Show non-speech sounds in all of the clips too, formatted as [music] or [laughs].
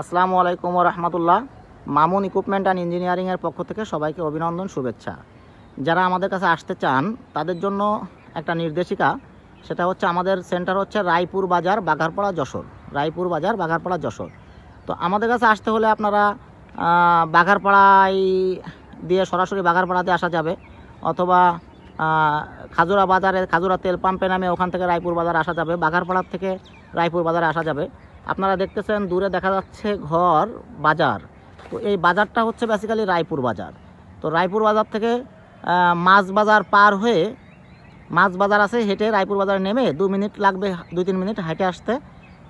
আসসালামু আলাইকুম রহমতুল্লাহ। Mamun equipment and ইঞ্জিনিয়ারিংয়ের পক্ষ থেকে সবাইকে অভিনন্দন, শুভেচ্ছা। যারা আমাদের কাছে আসতে চান, তাদের জন্য একটা নির্দেশিকা, সেটা হচ্ছে আমাদের সেন্টার হচ্ছে রায়পুর বাজার, বাঘারপাড়া, যশোর। রায়পুর বাজার, বাঘারপাড়া, যশোর। তো আমাদের কাছে আসতে হলে আপনারা বাঘারপাড়ায় দিয়ে সরাসরি বাঘারপাড়াতে আসা যাবে, অথবা খাজুরা বাজারে, খাজুরা তেল পাম্পে নামে ওখান থেকে রায়পুর বাজার আসা যাবে, বাঘারপাড়ার থেকে রায়পুর বাজারে আসা যাবে। আপনারা দেখতেছেন, দূরে দেখা যাচ্ছে ঘর, বাজার। তো এই বাজারটা হচ্ছে বেসিক্যালি রায়পুর বাজার। তো রায়পুর বাজার থেকে মাছ বাজার পার হয়ে মাছ বাজার আছে, হেঁটে রায়পুর বাজারে নেমে দু মিনিট লাগবে, দুই তিন মিনিট হেঁটে আসতে।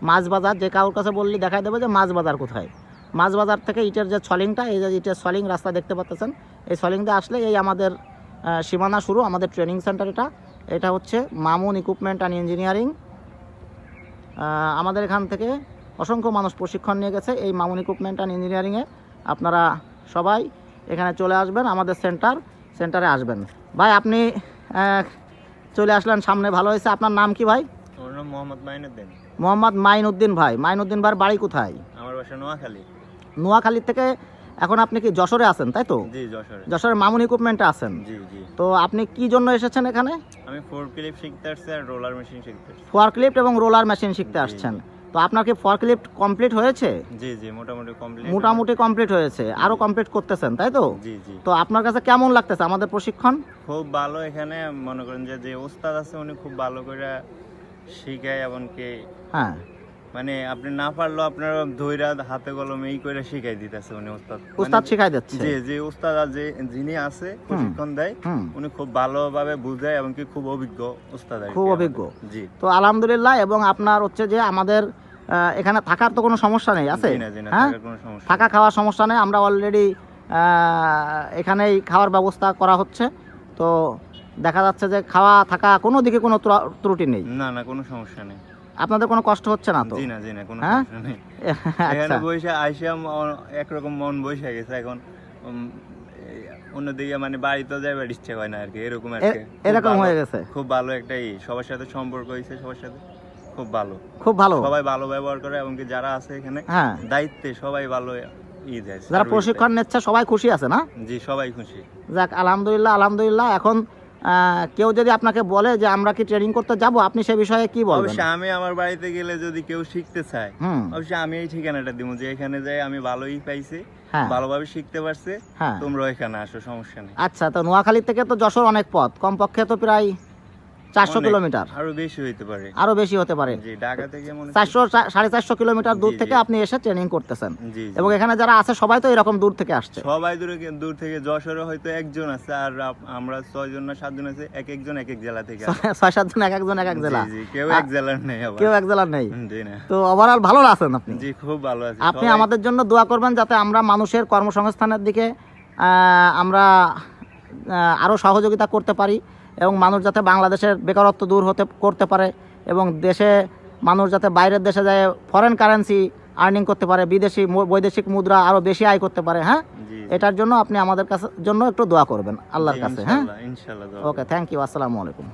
মাছ বাজার, যে কারোর কাছে বললে দেখাই দেবে যে মাছ বাজার কোথায়। মাছ বাজার থেকে ইটের যে ছলিংটা এই যে ইটের ছলিং রাস্তা দেখতে পাচ্ছেন এই ছলিং দিয়ে আসলে এই আমাদের সীমানা শুরু, আমাদের ট্রেনিং সেন্টার এটা। এটা হচ্ছে মামুন ইকুইপমেন্ট অ্যান্ড ইঞ্জিনিয়ারিং আমাদের এখান থেকে অসংখ্য মানুষ প্রশিক্ষণ নিয়ে গেছে এই মামুন ইকুইপমেন্ট অ্যান্ড ইঞ্জিনিয়ারিংয়ে আপনারা সবাই এখানে চলে আসবেন আমাদের সেন্টার সেন্টারে আসবেন। ভাই আপনি চলে আসলেন সামনে ভালো হয়েছে? আপনার নাম কি ভাই? মোহাম্মদ মাইনুদ্দিন। মোহাম্মদ ভাই। মাইনউদ্দিন ভাইয়ের বাড়ি কোথায়? আমার বাসা নোয়াখালী। নোয়াখালী থেকে এখন আপনি কি যশোরে আছেন তাই তো? জি যশোরে। যশোরের মামুন ইকুইপমেন্টে আছেন। জি জি। তো আপনি কি জন্য এসেছেন এখানে? আমি শিখতে আসছি আর রোলার মেশিন শিখতে আসছি। ফরক্লিফট এবং রোলার মেশিন শিখতে আসছেন। তো আপনার কি ফরক্লিফট কমপ্লিট হয়েছে? জি জি মোটামুটি কমপ্লিট মোটামুটি কমপ্লিট হয়েছে। আরও কমপ্লিট করতেছেন তাই তো? জি জি। তো আপনার কাছে কেমন লাগতেছে আমাদের প্রশিক্ষণ? খুব ভালো এখানে মনে করেন যে যে ওস্তাদ আছে উনি খুব ভালো করে শিখায় এমনকি হ্যাঁ। মানে আপনি না পারলেও আপনার ধৈরা হাতে কলমে এই করে শিখাই দিতেছে উনি ওস্তাদ মানে উস্তাদ শিখাই দিচ্ছে? জি যে ওস্তাদ যে যিনি আছে প্রশিক্ষণ দেয় উনি খুব ভালোভাবে বুঝায় এমনকি খুব অভিজ্ঞ ওস্তাদ কি খুব অভিজ্ঞ। জি। তো আলহামদুলিল্লাহ এবং আপনার হচ্ছে যে আমাদের এখানে থাকার তো কোনো সমস্যা নেই আছে? হ্যাঁ? থাকা। খাওয়ার সমস্যা নেই আমরা অলরেডি এখানেই খাওয়ার ব্যবস্থা করা হচ্ছে। তো দেখা যাচ্ছে যে খাওয়া থাকা কোনো দিকে কোনো ত্রুটি নেই। না না কোনো সমস্যা নেই। আপনাদের কোনো কষ্ট হচ্ছে না তো? জি না জি না কোনো হ্যাঁ? সমস্যা নেই। [laughs] আচ্ছা। এখানে বসে আইসা একরকম মন বসে গেছে এখন অন্যদিকে মানে বাড়িতে যাইবার ইচ্ছে হয় না আর কি এরকম আর কি। এরকম হয়ে গেছে? খুব ভালো একটা ই সবার সাথে সম্পর্ক হয়েছে সবার সাথে খুব ভালো। খুব ভালো। সবাই ভালো ব্যবহার করে এবং কি যারা আছে এখানে হ্যাঁ। দায়িত্বে সবাই ভালো যারা প্রশিক্ষণ নিচ্ছে সবাই খুশি আছে না? জি সবাই খুশি। যাক আলহামদুলিল্লাহ আলহামদুলিল্লাহ এখন কেউ যদি আপনাকে বলে যে আমরা কি ট্রেনিং করতে যাব আপনি সে বিষয়ে কি বলবেন? অবশ্যই আমি আমার বাড়িতে গেলে যদি কেউ শিখতে চায় অবশ্যই আমি এই ঠিকানাটা দিব যে এখানে যাই আমি ভালোই পাইছি হ্যাঁ। ভালোভাবে শিখতে পারছে হ্যাঁ। তোমরা এখানে আসো সমস্যা নেই। আচ্ছা তো নোয়াখালী থেকে তো যশোর অনেক পথ কমপক্ষে তো প্রায় চারশো কিলোমিটার। আরও বেশি হইতে পারে। আরও বেশি হতে পারে। ঢাকা থেকে চারশো সাড়ে চারশো কিলোমিটার দূর থেকে আপনি এসে ট্রেনিং করতেছেন। এবং এখানে যারা আছে সবাই তো এরকম দূর থেকে আসছে। সবাই দূরে দূর থেকে যশোরে হয়তো একজন আছে আর আমরা ছয়জন না সাতজন আছে এক একজন এক এক জেলা থেকে ছয় সাতজন এক একজন এক এক জেলা। কেউ এক জেলার নেই কেউ এক জেলার নেই। তো ওভারঅল ভালো আছেন আপনি? জি খুব ভালো আছে আপনি আমাদের জন্য দোয়া করবেন যাতে আমরা মানুষের কর্মসংস্থানের দিকে আহ, আমরা আহ, আরও সহযোগিতা করতে পারি। এবং মানুষ যাতে বাংলাদেশের বেকারত্ব দূর হতে করতে পারে এবং দেশে মানুষ যাতে বাইরের দেশে যায় ফরেন কারেন্সি আর্নিং করতে পারে বিদেশি বৈদেশিক মুদ্রা আরও বেশি আয় করতে পারে হ্যাঁ? এটার জন্য আপনি আমাদের কাছে জন্য একটু দোয়া করবেন আল্লাহর কাছে হ্যাঁ? ওকে থ্যাংক ইউ আসসালামু আলাইকুম।